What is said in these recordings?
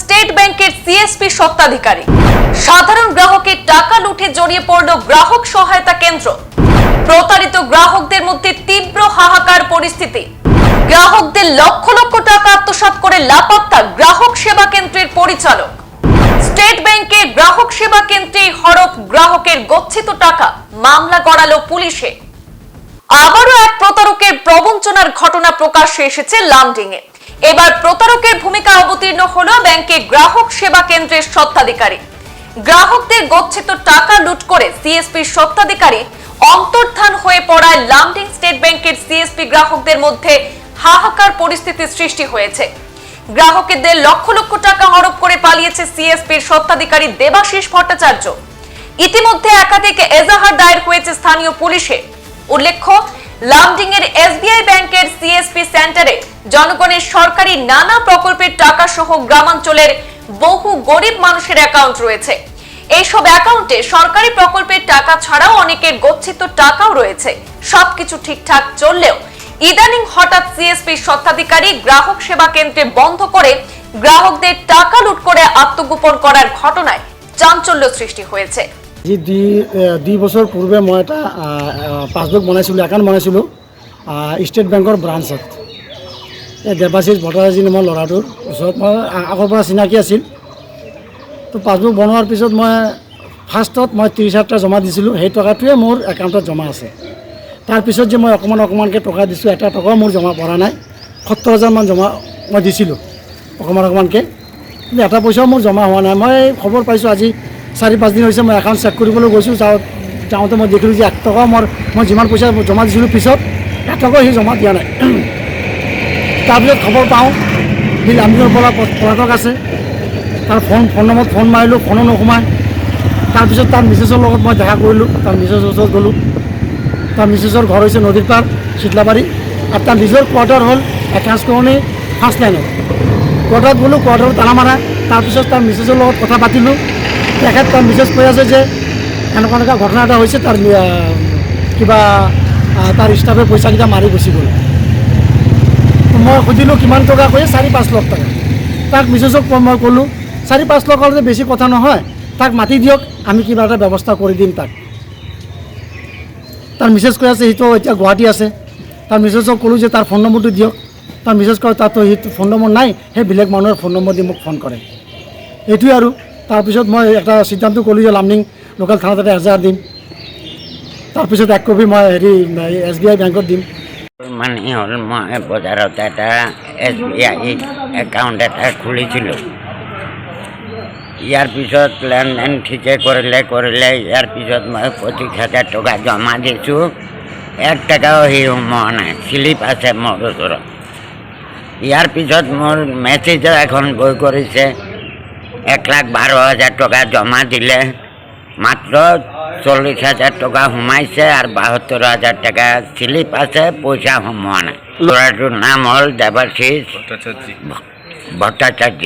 State ব্যাংকের CSP সত্ত্বাধিকারী সাধারণ গ্রাহকের টাকা লুটে জড়িয়ে পড়ল গ্রাহক সহায়তা কেন্দ্র। প্রতারিত গ্রাহকদের মধ্যে তীব্র হাহাকার পরিস্থিতি। গ্রাহকদের লক্ষ লক্ষ টাকা আত্মসাৎ করে লাপাত্তা গ্রাহক সেবা কেন্দ্রের পরিচালক। স্টেট ব্যাংকের গ্রাহক সেবা কেন্দ্রে হরফ গ্রাহকের গচ্ছিত টাকা মামলা গড়ালো পুলিশে। আবারও এক প্রতারকের প্রবঞ্চনার ঘটনা প্রকাশ্যে এসেছে লামডিংয়ে এবার প্রতারকের ভূমিকা অবতীর্ণ হলো ব্যাংকে গ্রাহক সেবা কেন্দ্রের স্বত্বাধিকারী। গ্রাহকদের গচ্ছিত টাকা লুট করে সিএসপির স্বত্বাধিকারী অন্তর্ধান হয়ে পড়ায় লামডিং স্টেট ব্যাংকের সিএসপি গ্রাহকদের মধ্যে হাহাকার পরিস্থিতির সৃষ্টি হয়েছে। গ্রাহকদের লক্ষ লক্ষ টাকা হরপ করে পালিয়েছে সিএসপির স্বত্বাধিকারী দেবাশিস ভট্টাচার্য। ইতিমধ্যে একাধিক এজাহার দায়ের হয়েছে স্থানীয় পুলিশে। উল্লেখ্য লামডিং এর এসবিআই ব্যাংকের সিএসপি সেন্টারে জনগণের সরকারি নানা প্রকল্পের টাকা সহ গ্রামাঞ্চলের বহু গরিব মানুষের অ্যাকাউন্ট রয়েছে। এইসব অ্যাকাউন্টে সরকারি প্রকল্পের টাকা ছাড়াও অনেকের গচ্ছিত টাকাও রয়েছে। সবকিছু ঠিকঠাক চললেও ইদানিং হঠাৎ সিএসপি স্বত্বাধিকারী গ্রাহক সেবা কেন্দ্রে বন্ধ করে গ্রাহকদের টাকা লুট করে আত্মগোপন করার ঘটনায় চাঞ্চল্য সৃষ্টি হয়েছে। আজি দুই দুই বছৰ পূৰ্বে মই এটা পাছবুক বনাইছিলোঁ একাউণ্ট বনাইছিলোঁ ষ্টেট বেংকৰ ব্ৰাঞ্চত দেৱাশীষ ভট্টাচাৰ্যী নামৰ ল'ৰাটোৰ ওচৰত মই আগৰ পৰা চিনাকি আছিল। তো পাছবুক বনোৱাৰ পিছত মই ফাৰ্ষ্টত মই ত্ৰিছ হাজাৰ টকা জমা দিছিলোঁ সেই টকাটোৱে মোৰ একাউণ্টত জমা আছে। তাৰপিছত যে মই অকণমান অকণমানকৈ টকা দিছোঁ এটা টকাও মোৰ জমা পৰা নাই সত্তৰ হাজাৰমান জমা মই দিছিলোঁ অকণমান অকণমানকৈ কিন্তু এটা পইচাও মোৰ জমা হোৱা নাই। মই খবৰ পাইছোঁ আজি চাৰি পাঁচদিন হৈছে মই একাউণ্ট চেক কৰিবলৈ গৈছোঁ যাওঁ যাওঁতে মই দেখিলোঁ যে এক টকাও মোৰ মই যিমান পইচা জমা দিছিলোঁ পিছত এক টকাও সি জমা দিয়া নাই। তাৰপিছত খবৰ পাওঁ। সি লামডিঙৰ পৰা পলাতক আছে। তাৰ ফোন ফোন নম্বৰত ফোন মাৰিলোঁ ফোনো নোসোমায় তাৰপিছত তাৰ মিছেছৰ লগত মই দেখা কৰিলোঁ। তাৰ মিছেছৰ ওচৰত গ'লোঁ। তাৰ মিছেছৰ ঘৰ হৈছে নদীৰ পাৰ, চিতলাবাৰী। আৰু তাৰ নিজৰ কোৱাৰ্টাৰ হ'ল একাউণ্টছ কলনি ফাৰ্ষ্ট লাইনত কোৱাৰ্টাৰত গ'লোঁ কোৱাৰ্টাৰত তালা মাৰা। তাৰপিছত তাৰ মিছেছৰ লগত কথা পাতিলোঁ। তেখেত তাৰ মিছেছ কৈ আছে যে, এনেকুৱা এনেকুৱা ঘটনা এটা হৈছে, তাৰ কিবা তাৰ ষ্টাফে পইচাকেইটা মাৰি গুচি গ'ল। মই সুধিলোঁ, কিমান টকা? কৈছে চাৰি, পাঁচ লাখ টকা। তাক মিছেছক মই ক'লোঁ, চাৰি, পাঁচ লাখ হ'লে বেছি কথা নহয়। তাক মাতি দিয়ক, আমি কিবা এটা ব্যৱস্থা কৰি দিম তাক। তাৰ মিছেছ কৈ আছে, সিটো এতিয়া গুৱাহাটী আছে। তাৰ মিছেছক ক'লোঁ যে, তাৰ ফোন নম্বৰটো দিয়ক। তাৰ মিছেছ কয়, তাতো সি ফোন নম্বৰ নাই, সেই বেলেগ মানুহৰ ফোন নম্বৰ দি মোক ফোন কৰে। এইটোৱে আৰু। তাৰপিছত মই এটা সিদ্ধান্ত ক'লোঁ যে লামডিং লোকেল থানাত এটা এজাহাৰ দিম। তাৰপিছত এক কপি মই হেৰি, এছ বি আই বেংকত দিম। মানে হ'ল মই বজাৰত এটা এছ বি আই একাউণ্ট এটা খুলিছিলোঁ। ইয়াৰ পিছত লেনদেন ঠিকে কৰিলে কৰিলে ইয়াৰ পিছত মই পঁচিছ হাজাৰ টকা জমা দিছোঁ। এক টকাও সি সোমোৱা নাই শ্লিপ আছে মোৰ ওচৰত। ইয়াৰ পিছত মোৰ মেছেজো এখন গৈ কৰিছে, এক লাখ বাৰ হাজাৰ টকা জমা দিলে। মাত্ৰ চল্লিছ হাজাৰ টকা সোমাইছে আৰু বাসত্তৰ হাজাৰ টকা শ্লিপ আছে পইচা সোমোৱা নাই। ল'ৰাটোৰ নাম হ'ল দেৱাশীষ ভট্টাচার্য ভট্টাচাৰ্য।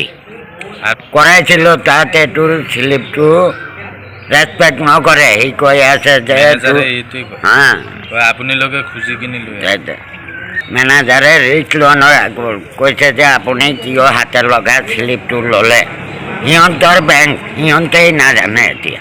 আর কৰাইছিলোঁ তাত এইটোৰ শ্লিপটো ৰেচপেক্ট নকৰে সি কৈ আছে যে হা। আপোনালোকে খুজি কিনি। মেনেজাৰে ৰিস্ক লোনৰ কৈছে যে আপুনি কিয় হাতে লগা শ্লিপটো ল'লে। সিহঁতৰ বেংক সিহঁতেই নাজানে এতিয়া।